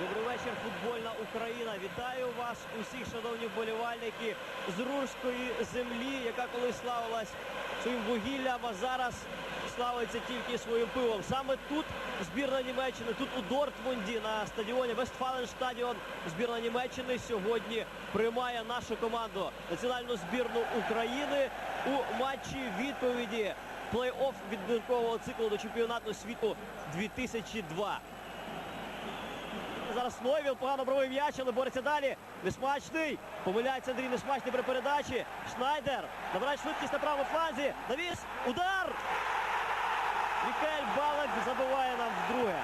Добрий вечір, футбольна Україна. Вітаю вас усіх, шановні вболівальники з Рурської землі, яка колись славилась своїм вугіллям, а зараз славиться тільки своїм пивом. Саме тут збірна Німеччини, тут у Дортмунді на стадіоні Вестфаленштадіон збірна Німеччини сьогодні приймає нашу команду національну збірну України у матчі відповіді плей-офф відбіркового циклу до чемпіонату світу 2002. Зараз Нойвіл погано бровий м'яч, але бореться далі. Несмачний. Помиляється Андрій Несмачний при передачі. Шнайдер. Набирає швидкість на правому фланзі. Навіс. Удар. Мікель Балак забиває нам вдруге.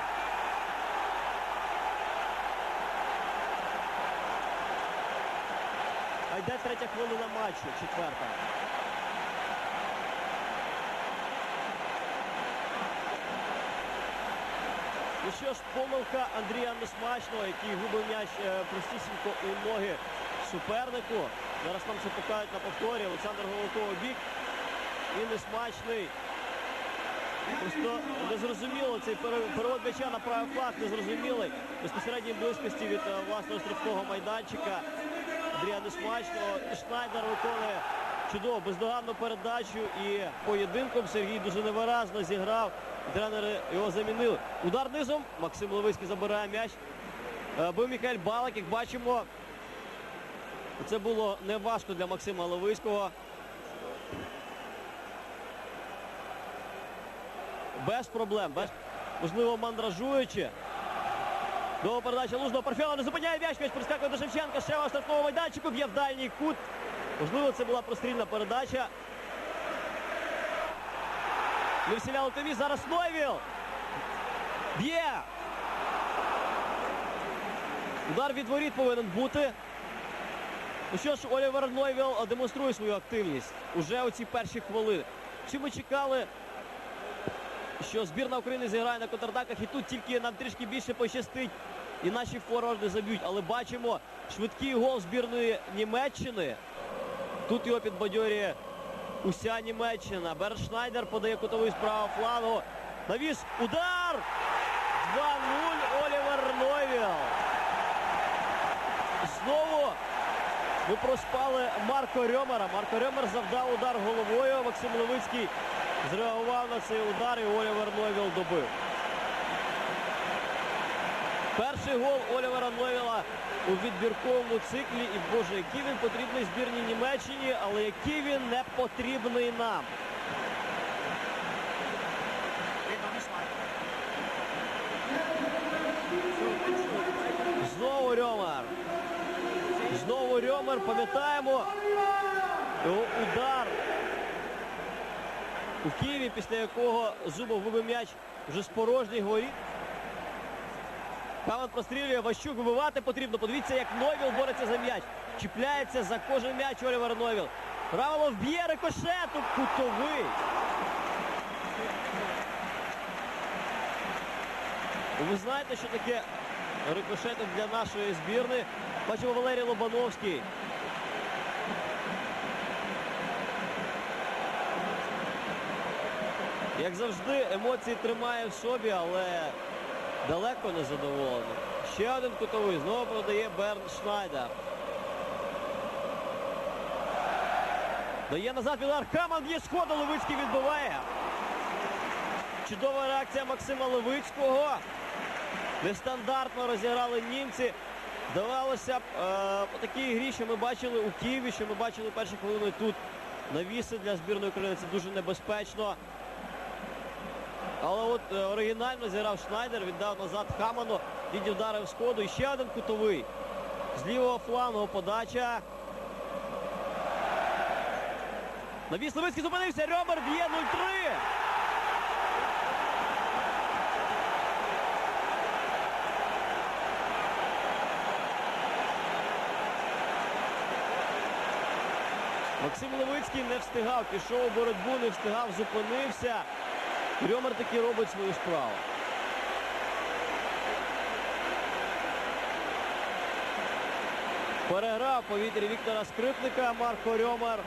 А йде третя хвилина матчу, четверта. Ну що ж, помилка Андрія Несмачного, який губив м'яч е, простісінько у ноги супернику. Зараз нам це покажуть на повторі. Олександр Голоков бік. І Несмачний. Просто незрозуміло цей перевод м'яча на правий фланг, незрозумілий. Безпосередній близькості від е, власного штрафного майданчика Андрія Несмачного. І Шнайдер виконує чудово бездоганну передачу і поєдинком Сергій дуже невиразно зіграв. Тренери його замінили. Удар низом. Максим Левицький забирає м'яч. Е, Бив Мікель Балак, як бачимо. Це було неважко для Максима Левицького. Без проблем, без можливо мандражуючи. Довга передача Лужного Парфьова не зупиняє м'яч, м'яч прискакує до Шевченка, ще в штрафному майданчику, б'є в дальній кут. Можливо, це була прострільна передача. Ми вселяли тобі, зараз Нойвіл. Б'є. Удар від воріт повинен бути. Ну що ж, Олівер Нойвіл демонструє свою активність уже у ці перші хвилини. Всі ми чекали, що збірна України зіграє на контратаках, і тут тільки нам трішки більше пощастить. І наші форварди заб'ють. Але бачимо швидкий гол збірної Німеччини. Тут його підбадьорює уся Німеччина. Берншнайдер подає кутовий з правого флангу. Навіс. Удар! 2-0 Олівер Нойвіл. Знову ми проспали Марко Рьомера. Марко Рьомер завдав удар головою. Максим Левицький зреагував на цей удар і Олівер Нойвіл добив. Перший гол Олівера Нойвіла у відбірковому циклі. І боже, який він потрібний збірній Німеччині, але який він не потрібний нам. Знову Рьомер. Знову Рьомер, пам'ятаємо. Його удар у Києві, після якого Зубов вибив м'яч вже з порожніх воріт. Камен прострілює, Ващук вибивати потрібно. Подивіться, як Нойвіл бореться за м'яч. Чіпляється за кожен м'яч Олівер Нойвіл. Правило вб'є рикошету, кутовий. Ви знаєте, що таке рикошети для нашої збірної. Бачимо Валерій Лобановський. Як завжди, емоції тримає в собі, але далеко не задоволений. Ще один кутовий. Знову продає Берн Шнайдер. Дає назад Вілар. Хаман є сходу. Левицький відбиває. Чудова реакція Максима Левицького. Нестандартно розіграли німці. Здавалося б, е, по такій грі, що ми бачили у Києві, що ми бачили перші хвилини тут. Навіси для збірної України це дуже небезпечно. Але от е, оригінально зіграв Шнайдер, віддав назад Хаману, він вдарив сходу. І ще один кутовий. З лівого флангу подача. Навіс Левицький зупинився. Рьомер б'є 0-3. Максим Левицький не встигав, пішов у боротьбу, не встигав, зупинився. Рьомер таки робить свою справу. Переграв у повітрі Віктора Скрипника Марко Рьомер.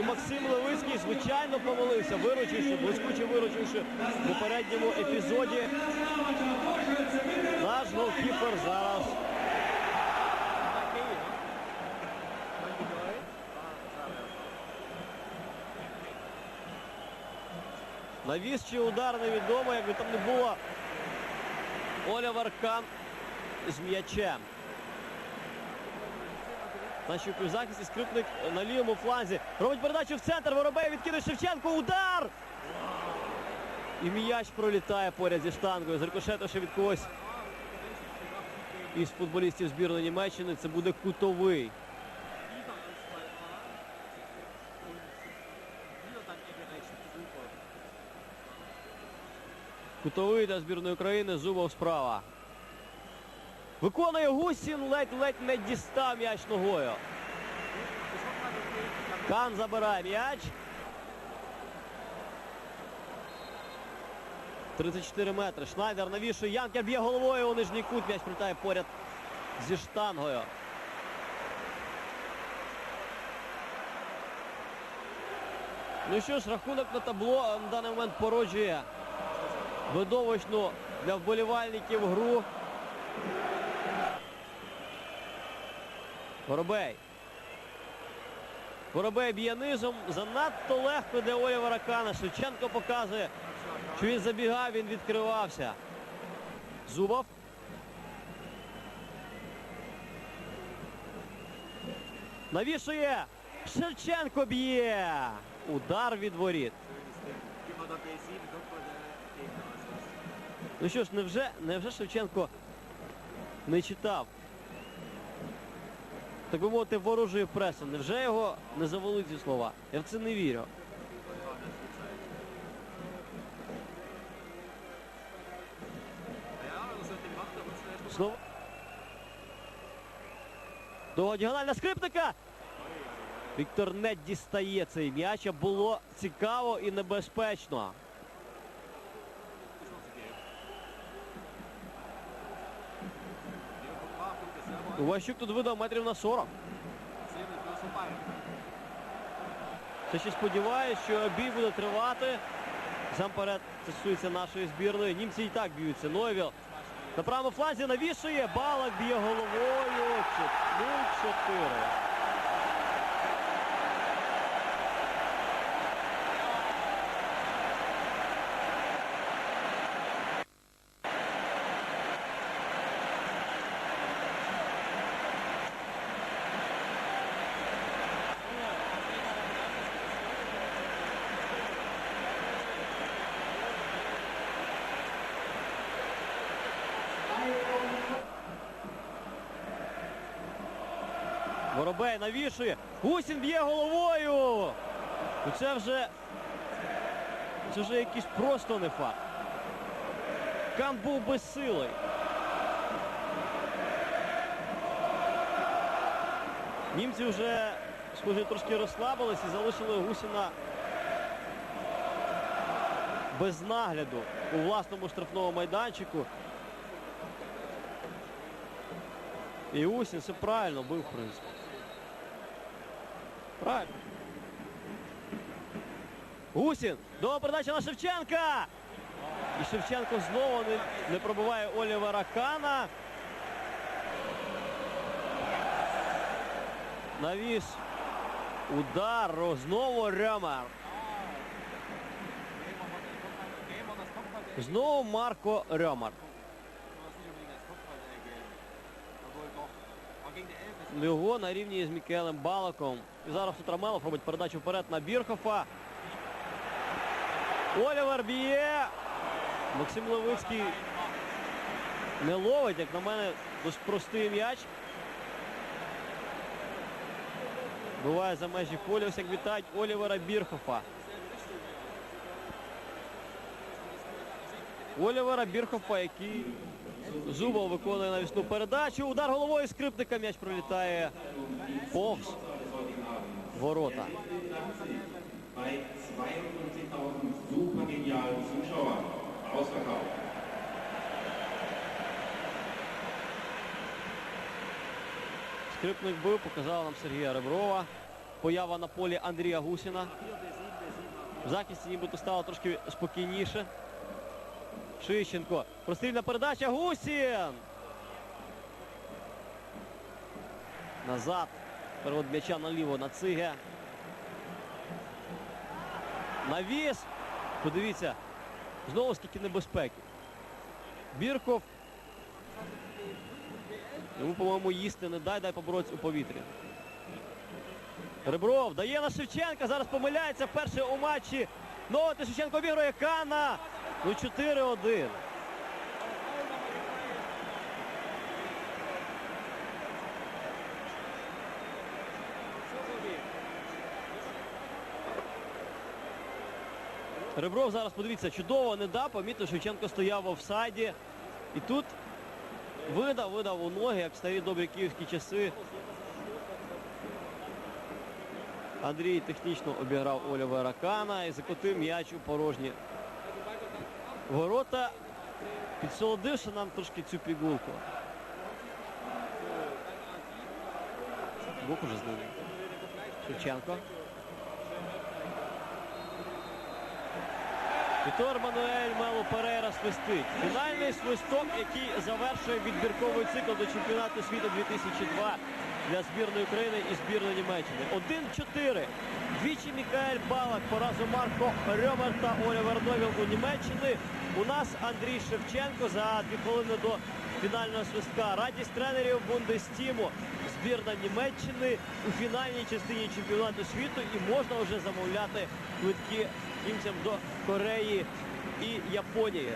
І Максим Левицький, звичайно, помилився, виручивши, блискуче виручивши в попередньому епізоді. Наш голкіпер зараз Навіс удар невідомо, якби там не було. Олівер Кан з м'ячем. Наші у захисті скрипник на лівому фланзі. Робить передачу в центр. Воробей відкидає Шевченко. Удар! І м'яч пролітає поряд зі штангою. Зрикошетивши від когось із футболістів збірної Німеччини. Це буде кутовий. Кутовий для збірної України. Зубов справа. Виконує Гусін, ледь-ледь не дістав м'яч ногою. Кан забирає м'яч. 34 метри. Шнайдер навішує. Янкер б'є головою у нижній кут. М'яч прилітає поряд зі штангою. Ну що ж, рахунок на табло на даний момент породжує видовищну для вболівальників гру. Воробей. Воробей б'є низом. Занадто легко для Олівера Кана. Шевченко показує, що він забігав, він відкривався. Зубов. Навішує. Шевченко б'є. Удар від воріт. Gib mal doch die 7, guck mal, der Gegner was ist. Ну що ж, невже, невже Шевченко не читав? Так би мовити, ворожої преси. Невже його не завели ці слова? Я в це не вірю. Знову. Довга діагональна скрипника. Віктор не дістає цей м'яч, а було цікаво і небезпечно. Ващук тут видав метрів на 40. Sehen wir bloß vorbei. Це ще сподіваюся, що бій буде тривати. Замперед це стосується нашої збірної. Німці і так б'ються. Нойвіл на правому фланзі навішує. Балак б'є головою. 0-4. Воробей навішує. Гусін б'є головою. Ну Це вже. Це вже якийсь просто не факт. Кан був безсилий. Німці вже, схоже, трошки розслабились і залишили Гусіна без нагляду у власному штрафному майданчику. І Гусін все правильно бив, в принципі. Правильно. Гусін. Довга передача на Шевченка. І Шевченко знову не, не пробиває Олівера Кана. Навіс. Удар. Знову Kopfball Знову Марко Рьомар. Його на рівні з Мікелем Балаком. І зараз тут Рамелов робить передачу вперед на Бірхофа. Олівер б'є. Максим Левицький не ловить, як на мене, досить простий м'яч. Буває за межі поля, ось як вітають Олівера Бірхофа. Олівера Бірхофа, який Зубов виконує навісну передачу. Удар головою скрипника. М'яч пролітає повз ворота. bei 52.000 super genialen Zuschauern. Ausverkauft. Скрипник бив, показав нам Сергія Реброва. поява на полі Андрія Гусіна. В захисті нібито стало трошки спокійніше. Шищенко. Прострільна передача. Гусін! Назад. Перевод м'яча наліво на Циге. Навіс. Подивіться. Знову скільки небезпеки. Бірков. Йому, по-моєму, їсти не дай, дай поборотися у повітрі. Ребров дає на Шевченка. Зараз помиляється вперше у матчі. Новоти Шевченко обігрує Кана. Ну 4-1. Ребров зараз, подивіться, чудово не дав. Помітно, Шевченко стояв в офсайді. І тут видав, видав у ноги, як в старі добрі київські часи. Андрій технічно обіграв Олівера Кана і закотив м'яч у порожні ворота, підсолодивши нам трошки цю пігулку. Бок уже злили. Шевченко. Вітор Мануель Мело Перейра свистить. Фінальний свисток, який завершує відбірковий цикл до чемпіонату світу 2002 для збірної України і збірної Німеччини. 1-4. Двічі Мікаель Балак, по разу Марко Рьомер та Олівер Новіл у Німеччини. У нас Андрій Шевченко за дві хвилини до фінального свистка. Радість тренерів Бундестіму. Збірна Німеччини у фінальній частині чемпіонату світу і можна вже замовляти квитки німцям до Кореї і Японії.